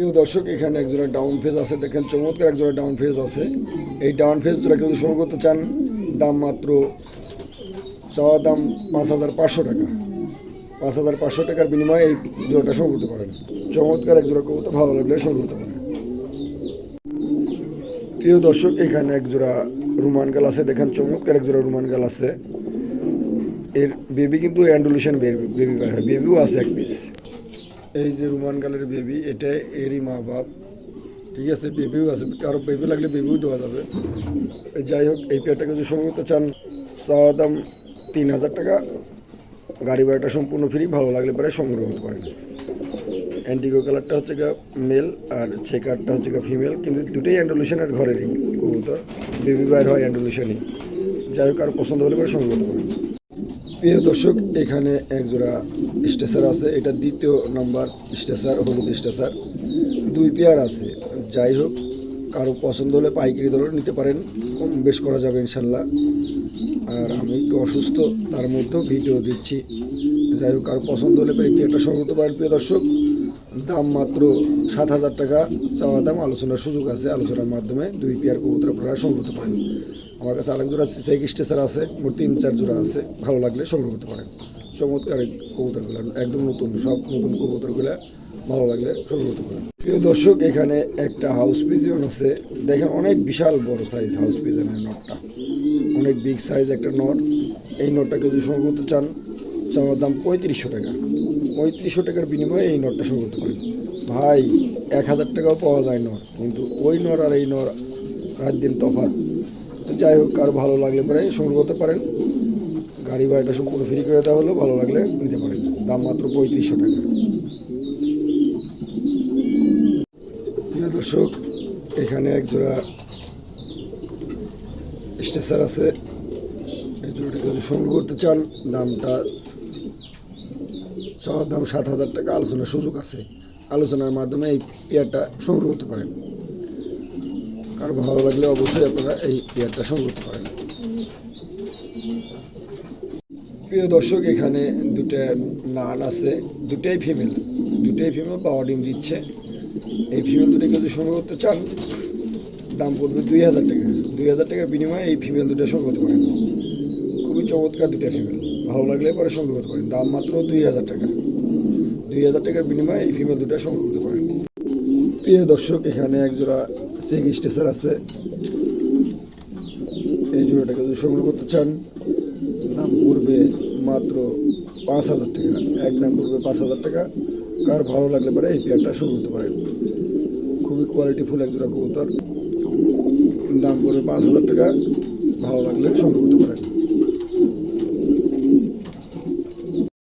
প্রিয় দর্শক, এখানে একজোড়া ডাউন ফেজ আছে। দেখেন চমৎকার একজোড়া ডাউন ফেজ আছে। এই ডাউন ফেজ যারা কিন্তু সংগ্রহ করতে চান, দাম মাত্র, চাওয়া দাম পাঁচ হাজার পাঁচশো টাকা। পাঁচ হাজার পাঁচশো টাকার বিনিময়ে এই জোড়াটা সংগ্রহ করতে পারেন। চমৎকার এক জোড়া কবুতর, ভালো লাগলে সংগ্রহ করতে পারেন। প্রিয় দর্শক, এখানে এক জোড়া রুমান গাল আছে। দেখেন চমৎকার এক জোড়া রুমান গাল আছে। এর বেবি কিন্তু অ্যান্ডুলেশন বেবি বেবিও আছে এক পিস এই যে রুমান গালের বেবি এটা এরই মা বাপ। ঠিক আছে বেবিও আছে। কারও বেবি লাগলে বেবিও দেওয়া যাবে। যাই হোক, এই পেয়ারটাকে যদি সংগ্রহ করতে চান, চাওয়া দাম তিন হাজার টাকা। গাড়ি ভাড়াটা সম্পূর্ণ ফ্রি ভালো লাগলে পরে সংগ্রহ করতে পারেন। অ্যান্টিগো কালারটা হচ্ছে গা মেল আর চেকারটা হচ্ছে গা ফিমেল কিন্তু দুটোই অ্যান্ডুলেশনের ঘরেরই। কবুতর বেবি বাইর হয় অ্যান্ডুলেশনই যাই হোক, আর পছন্দ হলে পরে সংগ্রহ করতে পারেন। প্রিয় দর্শক, এখানে এক জোড়া স্টেসার আছে। এটা দ্বিতীয় নাম্বার স্টেসার, হলুদ স্টেসার। দুই পেয়ার আছে। যাই হোক, কারও পছন্দ হলে পাইকারি দরে নিতে পারেন। কম বেশ করা যাবে ইনশাল্লাহ। আর আমি একটু অসুস্থ, তার মধ্যেও ভিডিও দিচ্ছি। যাই হোক, কারও পছন্দ হলে পেয়ারটা সংগ্রহ পারেন, প্রিয় দর্শক। দাম মাত্র সাত হাজার টাকা। চাওয়া দাম, আলোচনার সুযোগ আছে। আলোচনার মাধ্যমে দুই পেয়ার কবুতর আপনারা সংগ্রহ পারেন। আমার কাছে আরেক জোড়া চেক স্টেসার আছে, মোট তিন চার জোড়া আছে, ভালো লাগলে সংগ্রহ করতে পারেন। চমৎকার কবুতরগুলো একদম নতুন, সব নতুন কবুতরগুলো ভালো লাগলে সংগ্রহ করতে পারেন। প্রিয় দর্শক, এখানে একটা হাউস পিজিয়ন আছে। দেখেন, অনেক বিশাল বড় সাইজ হাউস পিজনের নটটা। অনেক বিগ সাইজ একটা নট। এই নটটাকে যদি সংগ্রহ করতে চান, চাওয়ার দাম পঁয়ত্রিশশো টাকা। পঁয়ত্রিশশো টাকার বিনিময়ে এই নটটা সংগ্রহ করতে পারেন। ভাই, এক হাজার টাকাও পাওয়া যায় নর কিন্তু ওই নর আর এই নর রাত দিন তফাৎ। তো যাই হোক, কারও ভালো লাগলে পরে সংগ্রহ করতে পারেন। গাড়ি ভাড়াটা সম্পূর্ণ ফ্রি করে দেওয়া হলো, ভালো লাগলে নিতে পারেন। দাম মাত্র পঁয়ত্রিশশো টাকা। দর্শক, এখানে এক জোড়া স্টেসার আছে। এই জোড়াটা যদি সংগ্রহ করতে চান, দামটা চাওয়ার দাম সাত হাজার টাকা। আলোচনার সুযোগ আছে। আলোচনার মাধ্যমে এই পেয়ারটা সংগ্রহ করতে পারেন। কারও ভালো লাগলে অবশ্যই আপনারা এই পেয়ারটা সংগ্রহ করতে পারেন প্রিয় দর্শক, এখানে দুটা নান আছে, দুটাই ফিমেল দুটাই ফিমেল পাওয়ার ডিম দিচ্ছে। এই ফিমেল দুটোকে যদি সংগ্রহ করতে চান, দাম পড়বে দুই হাজার টাকা। দুই হাজার টাকার বিনিময়ে এই ফিমেল দুটো সংগ্রহ করতে পারেন। খুবই চমৎকার দুটা ফিমেল ভালো লাগলে পরে সংগ্রহ করতে পারেন। দাম মাত্র দুই হাজার টাকা। দুই হাজার টাকার বিনিময়ে এই ফিমেল দুটো সংগ্রহ করতে পারেন। প্রিয় দর্শক, এখানে এক জোড়া চেক স্টেসার আছে। এই জোড়াটাকে যদি সংগ্রহ করতে চান, দাম পড়বে মাত্র পাঁচ হাজার টাকা। এক দাম পড়বে পাঁচ হাজার টাকা। কার ভালো লাগলে পারে এই পেয়ারটা শুরু করতে পারেন। খুবই কোয়ালিটিফুল এক জোড়া কবুতর। দাম পড়বে পাঁচ হাজার টাকা। ভালো লাগলে সংগ্রহ করতে পারেন।